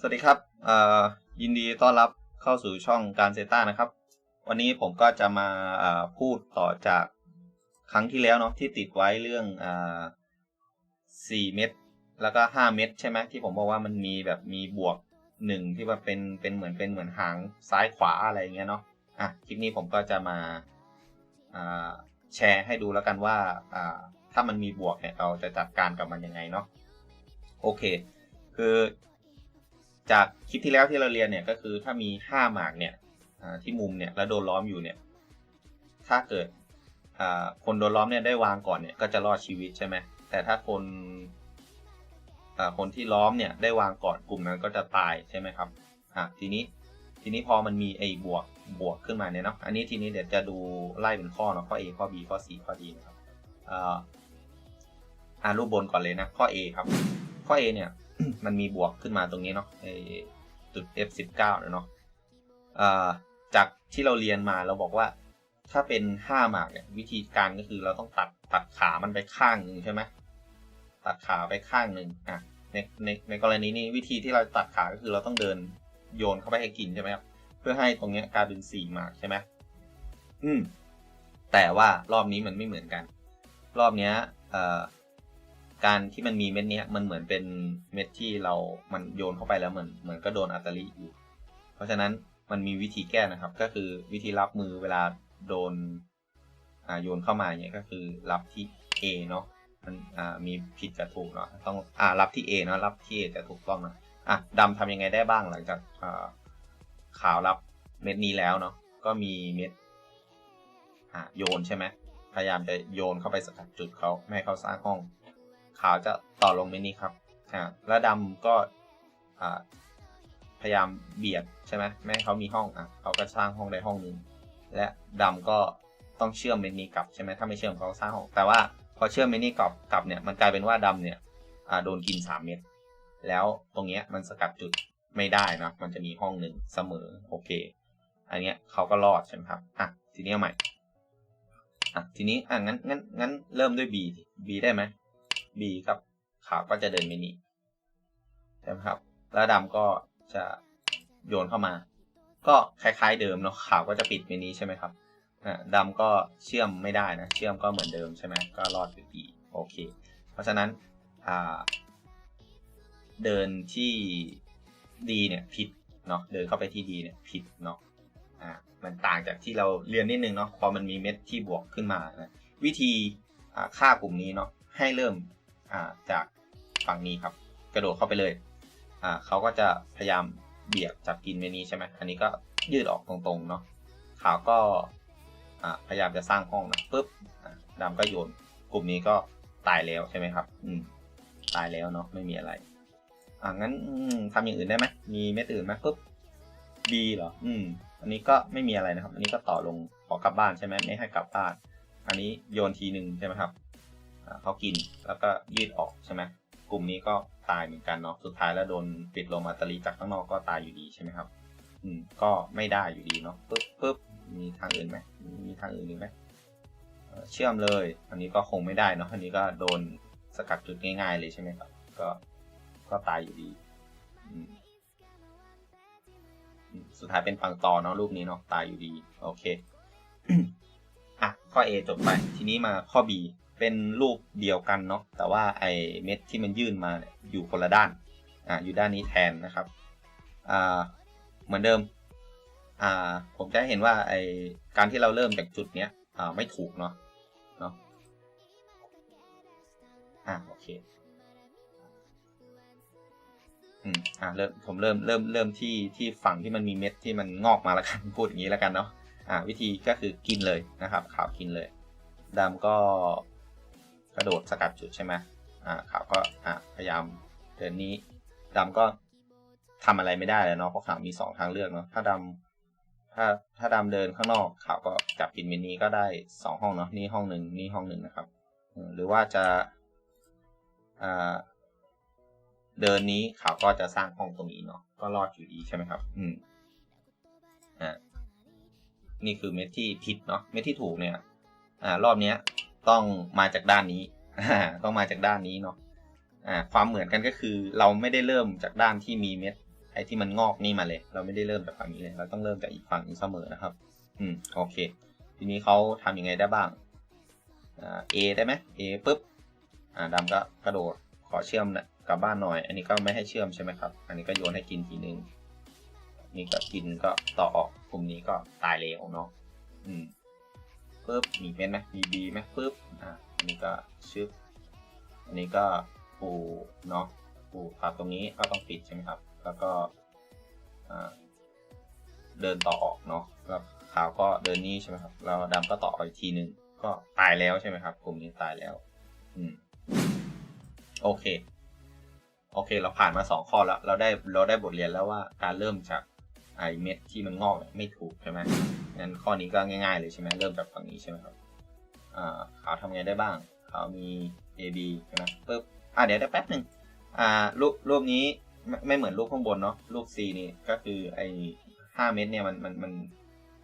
สวัสดีครับอ่อยินดีต้อนรับเข้าสู่ช่องการเซต้านะครับ วันนี้ผมก็จะมาพูดต่อจากครั้งที่แล้วเนาะที่ติดไว้เรื่องอ่าสี่เม็ดแล้วก็ห้าเม็ดใช่ไหมที่ผมบอกว่ามันมีแบบมีบวกหนึ่งที่ว่าเป็นเป็นเหมือนเป็นเหมือนหางซ้ายขวาอะไรอย่างเงี้ยเนาะอะคลิปนี้ผมก็จะมาอ่าแชร์ให้ดูแล้วกันว่าอ่าถ้ามันมีบวกเนี่ยเราจะจัดการกับมันยังไงเนาะโอเค คือ จากคลิปที่แล้วที่เราเรียนเนี่ยก็คือถ้ามีห้าหมากเนี่ยที่มุมเนี่ยแล้วโดนล้อมอยู่เนี่ยถ้าเกิดคนโดนล้อมเนี่ยได้วางก่อนเนี่ยก็จะรอดชีวิตใช่ไหมแต่ถ้าคนคนที่ล้อมเนี่ยได้วางก่อนกลุ่มนั้นก็จะตายใช่ไหมครับอะทีนี้ทีนี้พอมันมีไอ้บวกบวกขึ้นมาเนี่ยเนาะอันนี้ทีนี้เดี๋ยวจะดูไล่เป็นข้อเนาะข้อ A ข้อ B ข้อ C ข้อ D นะครับอ่าอ่ารูปบนก่อนเลยนะข้อ A ครับ ข้อ A เนี่ย มันมีบวกขึ้นมาตรงนี้เนาะไอ้จุด F19 เนี่ยเนาะจากที่เราเรียนมาเราบอกว่าถ้าเป็นห้าหมากเนี่ยวิธีการก็คือเราต้องตัดตัดขามันไปข้างหนึ่งใช่ไหมตัดขาไปข้างหนึ่งอะในในในกรณีนี้วิธีที่เราตัดขาก็คือเราต้องเดินโยนเข้าไปให้กินใช่ไหมครับเพื่อให้ตรงเนี้ยกลายเป็นสี่หมากใช่ไหมอืมแต่ว่ารอบนี้มันไม่เหมือนกัน รอบเนี้ยเอ่อ การที่มันมีเม็ดเนี้ยมันเหมือนเป็นเม็ดที่เรา มันโยนเข้าไปแล้วเหมือนเหมือนก็โดนอัตลิอยู่ เพราะฉะนั้นมันมีวิธีแก้นะครับ ก็คือวิธีรับมือเวลาโดนอ่าโยนเข้ามาเนี่ยก็คือรับที่ A เนาะมันอ่ามีผิดกับถูกเนาะต้องอ่ารับที่ A เนาะรับที่ A จะถูกต้องนะอะดำทำยังไงได้บ้างหลังจากอ่าขาวรับเม็ดนี้แล้วเนาะก็มีเม็ดอ่าโยนใช่ไหมพยายามจะโยนเข้าไปสกัดจุดเขาไม่ให้เขาสร้างห้อง ขาวจะต่อลงไปนี้ครับอ่าแล้วดำก็อ่าพยายามเบียดใช่ไหมไม่ให้เขามีห้องอะเขาก็สร้างห้องได้ห้องหนึ่งและดำก็ต้องเชื่อมเมนี้กลับใช่ไหมถ้าไม่เชื่อมเขาสร้างห้องแต่ว่าพอเชื่อมเมนี้กลับกลับเนี่ยมันกลายเป็นว่าดำเนี่ยอ่าโดนกินสามเม็ดแล้วตรงเนี้ยมันสกัดจุดไม่ได้นะมันจะมีห้องหนึ่งเสมอโอเค อันเนี้ยเขาก็รอดใช่ไหมครับอะทีนี้ใหม่อะทีนี้อะงั้นงั้นงั้นเริ่มด้วย B B ได้ไหม B ครับขาวก็จะเดินไปนี่ใช่ไหมครับ แล้วดำก็จะโยนเข้ามา ก็คล้ายๆเดิมเนาะขาวก็จะปิดเมนี้ใช่ไหมครับอ่าดำก็เชื่อมไม่ได้นะ เชื่อมก็เหมือนเดิมใช่ไหมก็รอดอยู่ดีโอเค เพราะฉะนั้นเดินที่ดีเนี่ยผิดเนาะเดินเข้าไปที่ดีเนี่ยผิดเนาะอ่ามันต่างจากที่เราเรียนนิดนึงเนาะพอมันมีเม็ดที่บวกขึ้นมานะวิธีอ่าฆ่ากลุ่มนี้เนาะให้เริ่ม จากฝั่งนี้ครับ กระโดดเข้าไปเลยอ่าเขาก็จะพยายามเบียดจับกินเมนี้ใช่ไหมอันนี้ก็ยืดออกตรงๆเนาะขาวก็อ่าพยายามจะสร้างห้องนะปุ๊บอ่าดำก็โยนกลุ่มนี้ก็ตายแล้วใช่ไหมครับ อืม ตายแล้วเนาะไม่มีอะไร อ่างั้นอืมทำอย่างอื่นได้ไหมมีเม็ดอื่นไหมปุ๊บ B เหรอ อืม อันนี้ก็ไม่มีอะไรนะครับ อันนี้ก็ต่อลงขอกลับบ้านใช่ไหมไม่ให้กลับบ้าน อันนี้โยนทีหนึ่งใช่ไหมครับ เขากินแล้วก็ยืดออกใช่ไหมกลุ่มนี้ก็ตายเหมือนกันเนาะสุดท้ายแล้วโดนปิดลมอัตลีจากข้างนอกก็ตายอยู่ดีใช่ไหมครับ อืมก็ไม่ได้อยู่ดีเนาะปึ๊บปึ๊บมีทางอื่นไหมมีทางอื่นอีกไหมเชื่อมเลย อันนี้ก็คงไม่ได้เนาะอันนี้ก็โดนสกัดจุดง่าย ๆ เลยใช่ไหมครับ ก็ก็ตายอยู่ดีอืมสุดท้ายเป็นปังตอเนาะรูปนี้เนาะตายอยู่ดี โอเคอะข้อ A จบไป ทีนี้มาข้อ B เป็นรูปเดียวกันเนาะแต่ว่าไอเม็ดที่มันยื่นมาอยู่คนละด้านอ่าอยู่ด้านนี้แทนนะครับอ่าเหมือนเดิมอ่าผมจะเห็นว่าไอการที่เราเริ่มจากจุดเนี้ยอ่าไม่ถูกเนาะเนาะอ่าโอเคอืมอ่าเริ่มผมเริ่มเริ่มเริ่มที่ที่ฝั่งที่มันมีเม็ดที่มันงอกมาแล้วกันพูดอย่างนี้แล้วกันเนาะอ่าวิธีก็คือกินเลยนะครับขาวกินเลยดำก็ กระโดดสกัดจุดใช่ไหมอ่าขาวก็อ่าพยายามเดินนี้ดำก็ทำอะไรไม่ได้แล้วเนาะเพราะขาวมีสองทางเลือกเนาะถ้าดำถ้าถ้าดำเดินข้างนอกขาวก็จับปินมินนี้ก็ได้สองห้องเนาะนี่ห้องหนึ่งนี่ห้องหนึ่งนะครับหรือว่าจะอ่าเดินนี้ขาวก็จะสร้างห้องตรงนี้เนาะก็รอดอยู่ดีใช่ไหมครับ อืมอ่านี่คือเม็ดที่ผิดเนาะเม็ดที่ถูกเนี่ย อ่ารอบเนี้ย ต้องมาจากด้านนี้ต้องมาจากด้านนี้เนาะความเหมือนกันก็คือเราไม่ได้เริ่มจากด้านที่มีเม็ดไอ้ที่มันงอกนี่มาเลย เราไม่ได้เริ่มจากฝั่งนี้เลย เราต้องเริ่มจากอีกฝั่งนี้เสมอนะครับ อืมโอเค ทีนี้เขาทำยังไงได้บ้างอ่า A ได้ไหม A ปุ๊บอ่าดำก็กระโดดขอเชื่อมนะกลับบ้านหน่อย อันนี้ก็ไม่ให้เชื่อมใช่ไหมครับ อันนี้ก็โยนให้กินทีนึงนี่ก็กินก็ต่อออกกลุ่มนี้ก็ตายเลยของน้องอืม ปุ๊บมีเม็ดไหมมี B ไหมปุ๊บอ่าอันนี้ก็ชึบอันนี้ก็ปูเนาะปูครับตรงนี้ก็ต้องปิดใช่ไหมครับ แล้วก็อ่าเดินต่อออกเนาะแล้วขาวก็เดินนี้ใช่ไหมครับ แล้วดำก็ต่ออีกทีหนึ่งก็ตายแล้วใช่ไหมครับกลุ่มนี้ตายแล้ว อืมโอเค โอเค เราผ่านมาสองข้อแล้ว เราได้เราได้บทเรียนแล้วว่าการเริ่มจาก ไอเม็ดที่มันงอกเนี่ยไม่ถูกใช่ไหมงั้นข้อนี้ก็ง่ายๆเลยใช่ไหมเริ่มจากฝั่งนี้ใช่ไหมครับอ่าขาวทำไงได้บ้างขาวมี A B ใช่ไหมปึ๊บอ่าเดี๋ยวแป๊บหนึ่งอ่ารูปรูปนี้ไม่ไม่เหมือนรูปข้างบนเนาะรูป C นี่ก็คือไอห้าเม็ดเนี่ยมันมันมัน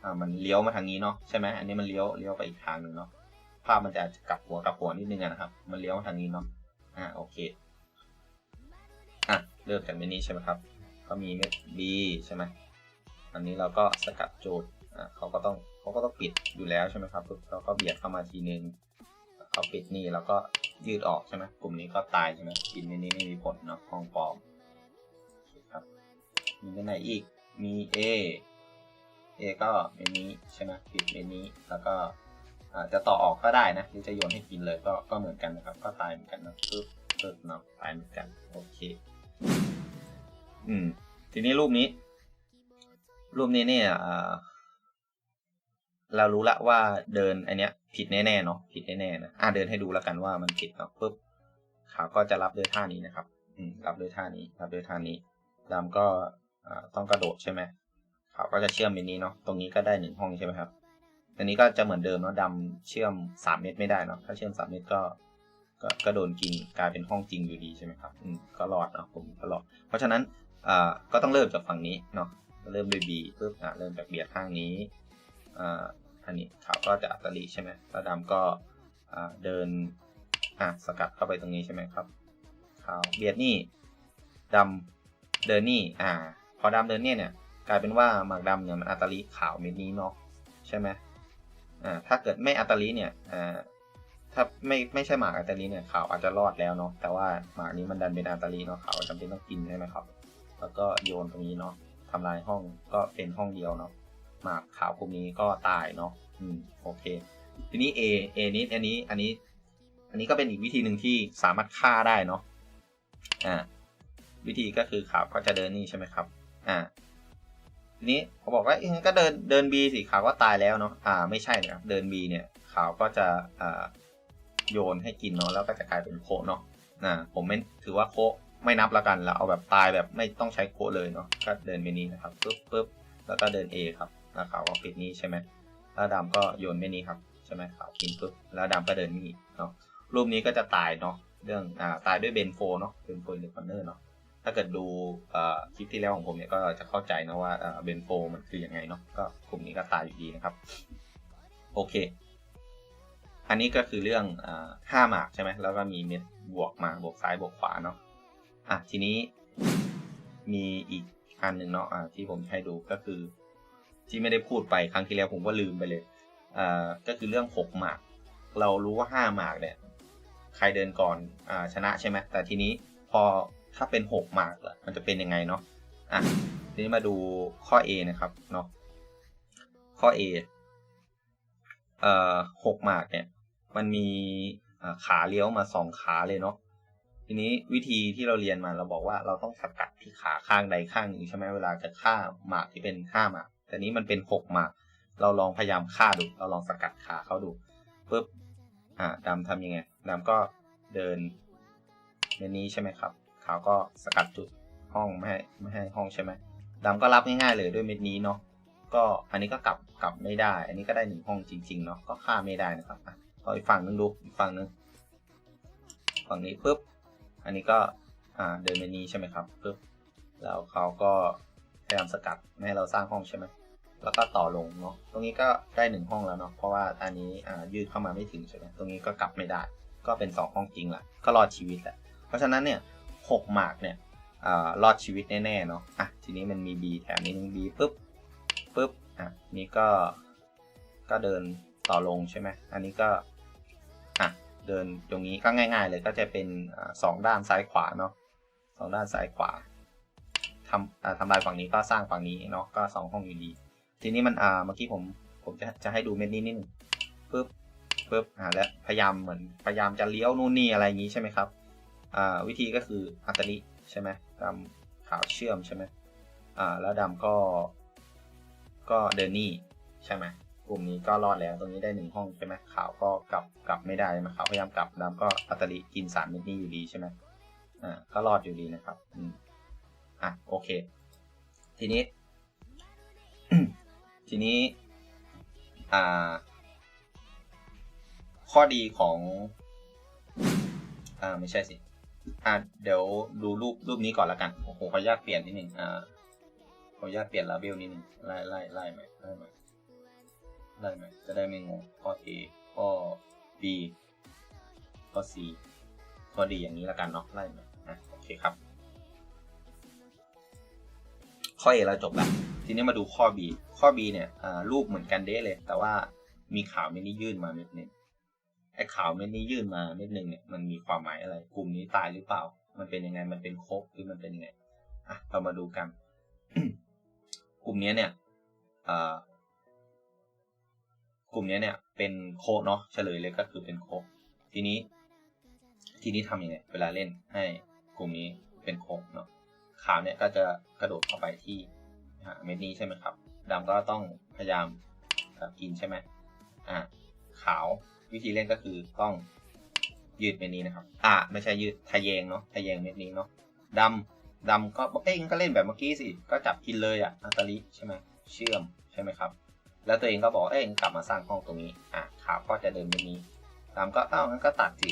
อ่ามันเลี้ยวมาทางนี้เนาะใช่ไหมอันนี้มันเลี้ยวเลี้ยวไปอีกทางหนึ่งเนาะภาพมันจะกลับหัวกลับหัวนิดนึงนะครับ มันเลี้ยวมาทางนี้เนาะอ่าโอเคอะเริ่มจากเมนนี้ใช่ไหมครับ ก็มีเม็ด B ใช่ไหม อันนี้เราก็สกัดโจทย์เขาก็ต้องเขาก็ต้องปิดอยู่แล้วใช่ไหมครับเราก็เบียดเข้ามาทีนึงเขาปิดนี่แล้วก็ยืดออกใช่ไหมกลุ่มนี้ก็ตายใช่ไหมกินในนี้ไม่มีผลเนาะห้องปลอมครับมีเมนไหนอีกมี A A ก็เมนนี้ใช่ไหมปิดเมนนี้แล้วก็อาจจะต่อออกก็ได้นะหรือจะโยนให้กินเลยก็ก็เหมือนกันนะครับ ก็ตายเหมือนกันนะปึ๊บปึ๊บเนาะตายเหมือนกันโอเค อืมทีนี้รูปนี้ รูปนี้เนี่ยเรารู้ละว่าเดินอันเนี้ย ผิดแน่ๆเนาะผิดแน่ๆนะอ่าเดินให้ดูแล้วกันว่ามันผิดเนาะปุ๊บขาวก็จะรับด้วยท่านี้นะครับ อืมรับด้วยท่านี้ รับด้วยท่านี้ดำก็ต้องกระโดดใช่ไหมขาวก็จะเชื่อมเป็นนี้เนาะตรงนี้ก็ได้หนึ่งห้องใช่ไหมครับอันนี้ก็จะเหมือนเดิมเนาะดำเชื่อมสามเม็ดไม่ได้เนาะถ้าเชื่อมสามเม็ดก็ก็ก็โดนกินกลายเป็นห้องจริงอยู่ดีใช่ไหมครับอืมก็รอดเนาะผมก็รอดเพราะฉะนั้นอ่าก็ต้องเริ่มจากฝั่งนี้เนาะ เริ่มด้วย B ปุ๊บอะเริ่มจากเบียดข้างนี้อ่าอันนี้ขาวก็จะอัตลีใช่ไหมแล้วดำก็อ่าเดินอะสกัดเข้าไปตรงนี้ใช่ไหมครับขาวเบียดนี่ดำเดินนี่อ่า พอดำเดินเนี่ยเนี่ยกลายเป็นว่าหมากดำเนี่ยมันอัตลีขาวเม็ดนี้เนาะใช่ไหมอ่าถ้าเกิดไม่อัตลีเนี่ยอ่าถ้าไม่ไม่ใช่หมากอัตลีเนี่ยขาวอาจจะรอดแล้วเนาะแต่ว่าหมากนี้มันดันเป็นอัตลีเนาะขาวจำเป็นต้องกินใช่ไหมครับ แล้วก็โยนตรงนี้เนาะ ทำลายห้องก็เป็นห้องเดียวเนาะหมากขาวพวกนี้ก็ตายเนาะอืมโอเค ทีนี้ A A นี้อันนี้อันนี้ อันนี้ก็เป็นอีกวิธีหนึ่งที่สามารถฆ่าได้เนาะอ่าวิธีก็คือขาวก็จะเดินนี่ใช่ไหมครับ อ่าทีนี้เขาบอกว่าเอ้ยก็เดินเดิน B สิขาวก็ตายแล้วเนาะอ่า ไม่ใช่นะครับเดิน B เนี่ยขาวก็จะอ่าโยนให้กินเนาะแล้วก็จะกลายเป็นโคเนาะอ่าผมไม่ถือว่าโค ไม่นับละกันเราเอาแบบตายแบบไม่ต้องใช้โคเลยเนาะก็เดินไปนี้นะครับปึ๊บปึ๊บแล้วก็เดิน A ครับแล้วขาวก็ปิดนี้ใช่ไหมแล้วดำก็โยนไปนี้ครับใช่ไหมขาวกินปึ๊บแล้วดำก็เดินนี่เนาะรูปนี้ก็จะตายเนาะเรื่องอ่าตายด้วยเบนโฟเนาะเบนโฟอินเดอคอนเนอร์เนาะถ้าเกิดดูอ่คลิปที่แล้วของผมเนี่ยก็จะเข้าใจนะว่าเบนโฟมันคือยังไงเนาะก็กลุ่มนี้ก็ตายอยู่ดีนะครับโอเค อันนี้ก็คือเรื่องอ่าห้าหมากใช่ไหมแล้วก็มีเม็ดบวกมาบวกซ้ายบวกขวาเนาะ อะทีนี้มีอีกอันหนึ่งเนาะอะที่ผมให้ดูก็คือ ที่ไม่ได้พูดไปครั้งที่แล้วผมก็ลืมไปเลยอ่าก็คือเรื่องหกหมาก เรารู้ว่าห้าหมากเนี่ย ใครเดินก่อนอ่าชนะใช่ไหมแต่ทีนี้พอถ้าเป็นหกหมากล่ะมันจะเป็นยังไงเนาะอะทีนี้มาดูข้อ A นะครับเนาะข้อ A เอ่อหกหมากเนี่ย มันมีขาเลี้ยวมาสองขาเลยเนาะ ทีนี้วิธีที่เราเรียนมาเราบอกว่าเราต้องสกัดที่ขาข้างใดข้างหนึ่งใช่ไหมเวลาจะฆ่าหมากที่เป็นห้าหมากแต่นี้มันเป็นหกหมาก เราลองพยายามฆ่าดู เราลองสกัดขาเขาดูปุ๊บอ่าดำทำยังไงดำก็เดินในนี้ใช่ไหมครับขาก็สกัดจุดห้องไม่ให้ไม่ให้ห้องใช่ไหมดำก็รับง่ายๆเลยด้วยเม็ดนี้เนาะก็อันนี้ก็กลับกลับไม่ได้ อันนี้ก็ได้หนึ่งห้องจริงๆเนาะก็ฆ่าไม่ได้นะครับอะเอาอีกฝั่งนึงดูอีกฝั่งนึงฝั่งนี้ปุ๊บ อันนี้ก็เดินไปนี้ใช่ไหมครับปึ๊บแล้วเขาก็พยายามสกัดไม่ให้เราสร้างห้องใช่ไหมแล้วก็ต่อลงเนาะตรงนี้ก็ได้หนึ่งห้องแล้วเนาะเพราะว่าอันนี้ยืดเข้ามาไม่ถึงใช่ไหมตรงนี้ก็กลับไม่ได้ ก็เป็นสองห้องจริงแหละก็รอดชีวิตแหละเพราะฉะนั้นเนี่ยหกหมากเนี่ยรอดชีวิตแน่ๆเนาะอะทีนี้มันมี b แถมนี้นึง b ปุ๊บปุ๊บอะนี่ก็ก็เดินต่อลงใช่ไหมอันนี้ก็ เดินตรงนี้ก็ง่ายๆเลยก็จะเป็นสองด้านซ้ายขวาเนาะสองด้านซ้ายขวาทำทำลายฝั่งนี้ก็สร้างฝั่งนี้เนาะก็สองห้องอยู่ดี ทีนี้มันอ่าเมื่อกี้ผมผมจะจะให้ดูเม็ดนี้นิดนึงปุ๊บปุ๊บอ่าและพยายามเหมือนพยายามจะเลี้ยวนู่นนี่อะไรอย่างนี้ใช่ไหมครับอ่าวิธีก็คืออัตลิใช่ไหมดำขาวเชื่อมใช่ไหมอ่าแล้วดำก็ ก็เดินนี่ใช่ไหม กลุ่มนี้ก็รอดแล้วตรงนี้ได้หนึ่งห้องใช่ไหมขาวก็กลับกลับไม่ได้ใช่ไหมขาวพยายามกลับดำก็อัตลิกินสามเม็ดนี้อยู่ดีใช่ไหมอ่าก็รอดอยู่ดีนะครับอืมอะโอเค ทีนี้ ทีนี้ อ่า ข้อดีของอ่าไม่ใช่สิอ่าเดี๋ยวดูรูปรูปนี้ก่อนละกันโอ้โหขออนุญาตเปลี่ยนนิดนึงอ่าขออนุญาตเปลี่ยนลาเบลนิดนึงไล่ไล่ไล่ไหมไล่ไหม ไล่ไหมจะได้ไม่งงข้อ A ข้อ B ข้อ C ข้อดีอย่างนี้ละกันเนาะไล่ไหมอะโอเคครับ ข้อ A เราจบแล้วทีนี้มาดูข้อ B ข้อ B เนี่ยรูปเหมือนกันเด้เลย แต่ว่ามีขาวเม็ดนี้ยื่นมาเม็ดหนึงไอ้ขาวเม็ดนี้ยื่นมาเม็ดหนึ่งเนี่ยมันมีความหมายอะไร กลุ่มนี้ตายหรือเปล่า มันเป็นยังไงมันเป็นโคกหรือมันเป็นยังไงอะเรามาดูกัน กลุ่มนี้เนี่ยอ่า กลุ่มนี้เนี่ยเป็นโคเนาะเฉลยเลยก็คือเป็นโคทีนี้ ทีนี้ทำยังไงเวลาเล่นให้กลุ่มนี้เป็นโคเนาะขาวเนี่ยก็จะกระโดดเข้าไปที่เม็ดนี้ใช่ไหมครับดำก็ต้องพยายามกินใช่ไหมอ่าขาววิธีเล่นก็คือต้องยืดเม็ดนี้นะครับ อ่าไม่ใช่ยืดทะแยงเนาะทะแยงเม็ดนี้เนาะดำดำก็เอ้งั้ก็เล่นแบบเมื่อกี้สิ ก็จับกินเลยอะอัตลิใช่ไหมเชื่อมใช่ไหมครับ แล้วตัวเองก็บอกเอ้ยกลับมาสร้างห้องตรงนี้อะขาวก็จะเดินเม็ดนี้ดำก็เอ้างั้นก็ตัดสิ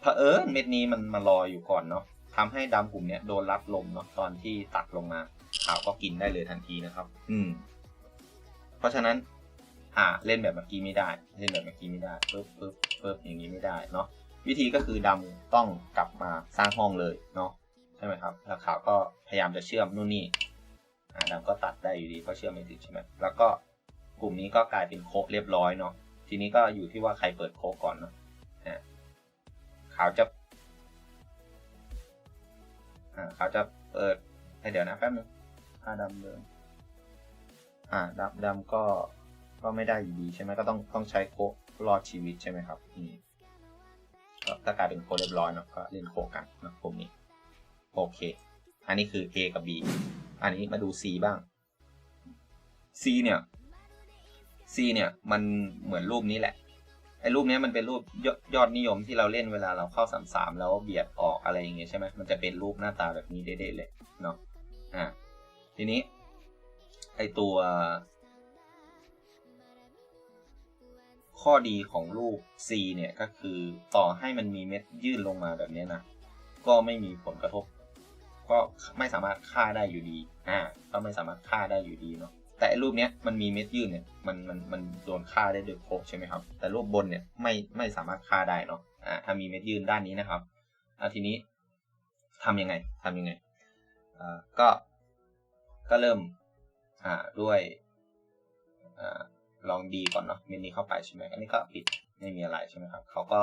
เผอิญเม็ดนี้มันมาลอยอยู่ก่อนเนาะทำให้ดำกลุ่มเนี้ยโดนรับลมเนาะตอนที่ตัดลงมาขาวก็กินได้เลยทันทีนะครับ อืม เพราะฉะนั้น อ่า เล่นแบบเมื่อกี้ไม่ได้ เล่นแบบเมื่อกี้ไม่ได้ปึ๊บปึ๊บปึ๊บอย่างนี้ไม่ได้เนาะวิธีก็คือดำต้องกลับมาสร้างห้องเลยเนาะใช่ไหมครับ แล้วขาวก็พยายามจะเชื่อมนู่นนี่ อ่าดำก็ตัดได้อยู่ดีเพราะเชื่อมไม่ถึงใช่ไหมแล้วก็กลุ่มนี้ก็กลายเป็นโคกเรียบร้อยเนาะทีนี้ก็อยู่ที่ว่าใครเปิดโคกก่อนเนาะอ่าขาวจะอ่าขาวจะเปิดให้เดี๋ยวนะแป๊บนึงอ่าดำเดิมอ่าดำดำก็ก็ไม่ได้อยู่ดีใช่ไหมก็ต้องต้องใช้โคกรอดชีวิตใช่ไหมครับอืมก็ถ้ากลายเป็นโคเรียบร้อยเนาะก็เล่นโคกกันนะกลุ่มนี้โอเค อันนี้คือ A กับ B อันนี้มาดู C บ้าง C เนี่ย C เนี่ยมันเหมือนรูปนี้แหละไอ้รูปนี้มันเป็นรูปยอดยอดนิยมที่เราเล่นเวลาเราเข้าสามสามแล้วเบียดออกอะไรอย่างเงี้ยใช่ไหมมันจะเป็นรูปหน้าตาแบบนี้เด้ๆเลยเนาะอ่าทีนี้ ไอตัว ข้อดีของลูก C เนี่ยก็คือต่อให้มันมีเม็ดยื่นลงมาแบบนี้นะ ก็ไม่มีผลกระทบ ก็ไม่สามารถฆ่าได้อยู่ดี อ่า ก็ไม่สามารถฆ่าได้อยู่ดีเนาะ แต่รูปเนี้ยมันมีเม็ดยื่นเนี่ย มัน มัน มันโดนฆ่าได้ด้วยโคกใช่ไหมครับ แต่รูปบนเนี่ยไม่ไม่สามารถฆ่าได้เนาะ อ่า ถ้ามีเม็ดยื่นด้านนี้นะครับอ่าทีนี้ทำยังไงทำยังไง อ่า ก็ ก็เริ่ม อ่า ด้วย อ่า ลองดีก่อนเนาะ เม็ดนี้เข้าไปใช่ไหมอันนี้ก็ปิด ไม่มีอะไรใช่ไหมครับ เขาก็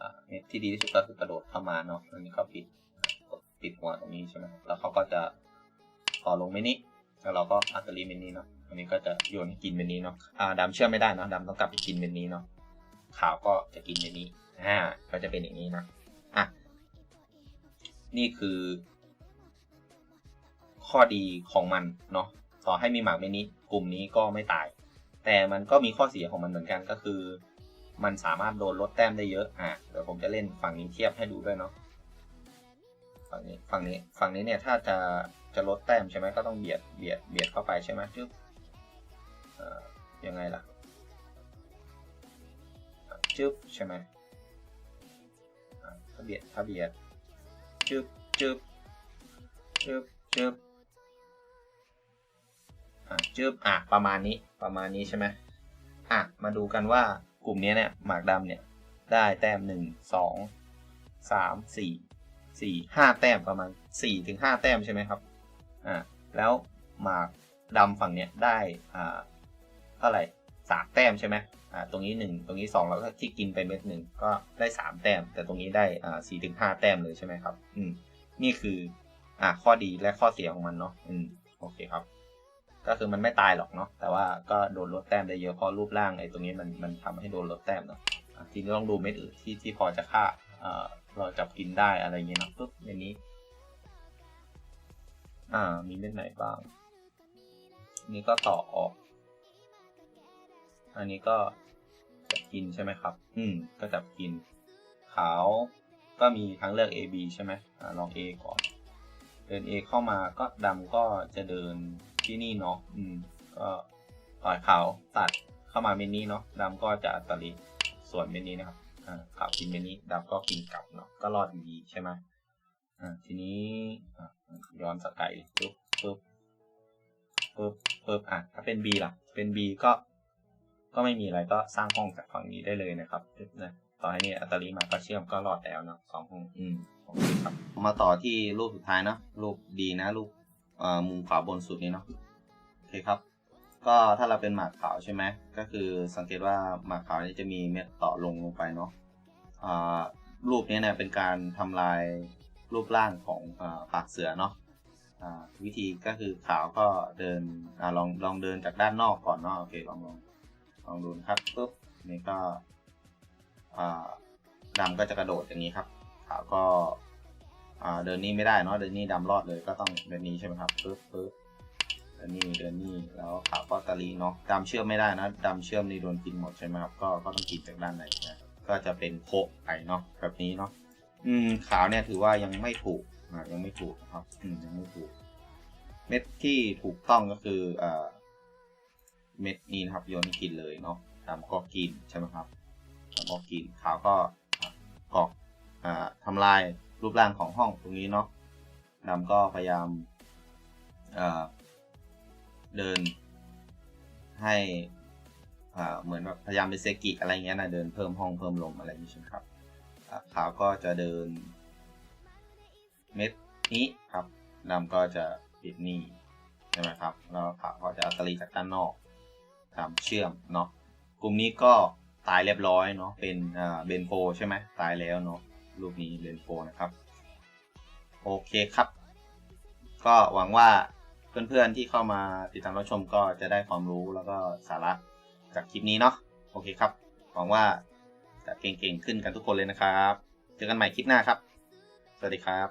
อ่าเม็ดที่ดีที่สุดก็คือกระโดดเข้ามาเนาะอันนี้ก็ปิด ปิดหัวตรงนี้ใช่ไหมแล้วเขาก็จะต่อลงเมนี้แล้วเราก็อัตลีเมนี้เนาะอันนี้ก็จะโยนให้กินเมนี้เนาะอ่าดำเชื่อไม่ได้เนาะดำต้องกลับไปกินเมนี้เนาะขาวก็จะกินเมนี้อ่าก็จะเป็นอย่างนี้นะอะนี่คือ ข้อดีของมันเนาะต่อให้มีหมากเมนี้กลุ่มนี้ก็ไม่ตาย แต่มันก็มีข้อเสียของมันเหมือนกันก็คือ มันสามารถโดนลดแต้มได้เยอะอะเดี๋ยวผมจะเล่นฝั่งนี้เทียบให้ดูด้วยเนาะ ฝั่งนี้ฝั่งนี้ฝั่งนี้เนี่ยถ้าจะจะลดแต้มใช่ไหมก็ต้องเบียดเบียดเบียดเข้าไปใช่ไหมจึ๊บยังไงล่ะจึ๊บใช่ไหมถ้าเบียดถ้าเบียดจึ๊บจึ๊บจึ๊บจึ๊บจึ๊บอะประมาณนี้ประมาณนี้ใช่ไหมอะมาดูกันว่ากลุ่มนี้เนี่ยหมากดำเนี่ยได้แต้มหนึ่งสองสามสี่ สี่ห้าแต้มประมาณสี่ถึงห้าแต้มใช่ไหมครับอ่าแล้วหมากดำฝั่งเนี้ยได้อ่าเท่าไหร่สามแต้มใช่ไหมอ่าตรงนี้หนึ่งตรงนี้สองแล้วก็ที่กินไปเม็ดหนึ่งก็ได้สามแต้ม แต่ตรงนี้ได้อ่าสี่ถึงห้าแต้มเลยใช่ไหมครับ อืมนี่คืออ่าข้อดีและข้อเสียของมันเนาะอืมโอเคครับ ก็คือมันไม่ตายหรอกเนาะแต่ว่าก็โดนลดแต้มได้เยอะเพราะรูปร่างไอ้ตรงนี้มันมันทำให้โดนลดแต้มเนาะทีนี้ต้องดูเม็ดอื่นที่ที่พอจะฆ่า เราจับกินได้อะไรเงี้ยนะปุ๊บในนี้ อ่า มีเม็ดไหนบ้าง นี่ก็ต่อออก อันนี้ก็จับกินใช่ไหมครับ อืม ก็จับกิน ขาวก็มีทั้งเลือก A B ใช่ไหมอ่าลอง A ก่อน เดิน A เข้ามาก็ดำก็จะเดินที่นี่เนาะ อืม ก็ปล่อยขาวตัดเข้ามาเมนนี้เนาะดำก็จะตัดลิส่วนเมนนี้นะครับ อ่าขาวกินเมนนี้ดำก็กินกลับเนาะก็รอดอยู่ดีใช่ไหมอ่าทีนี้ย้อนสกายปุ๊บปุ๊บปุ๊บปุ๊บอะถ้าเป็น B ล่ะ เป็น B ก็ ก็ไม่มีอะไรก็สร้างห้องจากฝั่งนี้ได้เลยนะครับนะต่อให้นี่อัตลีมาก็เชื่อมก็รอดแล้วเนาะสองห้องอืมโอเคครับ มาต่อที่รูปสุดท้ายเนาะรูปดีนะรูปเอ่อมุมขวาบนสุดนี้เนาะโอเคครับ ก็ถ้าเราเป็นหมากขาวใช่ไหมก็คือสังเกตว่าหมากขาวนี่จะมีเม็ดต่อลงลงไปเนาะรูปนี้เนี่ยเป็นการทำลายรูปร่างของอปากเสือเนาะวิธีก็คือขาวก็เดินอลองลองเดินจากด้านนอกก่อนเนาะโอเคลองลองลองดูนะครับปุ๊บนี่ก็อ่าดำก็จะกระโดดอย่างนี้ครับ ขาวก็เดินนี่ไม่ได้เนาะเดินนี่ดำรอดเลยก็ต้องเดินนี้ใช่ไหมครับปุ๊บปุ๊บ นนี่เดินนี่แล้วขาวก็ตะลีเนาะดำเชื่อมไม่ได้นะดำเชื่อมนี่โดนกินหมดใช่ไหมครับก็ก็ต้องกินจากด้านในนะก็จะเป็นโคไปเนาะแบบนี้เนาะอืมขาวเนี่ยถือว่ายังไม่ถูกอ่ายังไม่ถูกนะครับ อืมยังไม่ถูก เม็ดที่ถูกต้องก็คืออ่าเม็ดนี้นะครับโยนกินเลยเนาะดำก็กินใช่ไหมครับดำก็กินขาวก็กอกอ่าทำลายรูปร่างของห้องตรงนี้เนาะดำก็พยายามอ่อ เดินให้อ่าเหมือนแบบพยายามเป็นเซกิอะไรเงี้ยนะเดินเพิ่มห้องเพิ่มลมอะไรอย่างนี้ใช่ไหมครับอ่าขาวก็จะเดินเม็ดนี้ครับดำก็จะปิดนี่ใช่ไหมครับแล้วขาวก็จะอัตลีจากด้านนอกตามเชื่อมเนาะกลุ่มนี้ก็ตายเรียบร้อยเนาะเป็นอ่าเบนโฟใช่ไหมตายแล้วเนาะรูปนี้เบนโฟนะครับ โอเคครับ ก็หวังว่า เพื่อนๆที่เข้ามาติดตามรับชมก็จะได้ความรู้แล้วก็สาระจากคลิปนี้เนาะโอเคครับ หวังว่าจะเก่งๆขึ้นกันทุกคนเลยนะครับ เจอกันใหม่คลิปหน้าครับ สวัสดีครับ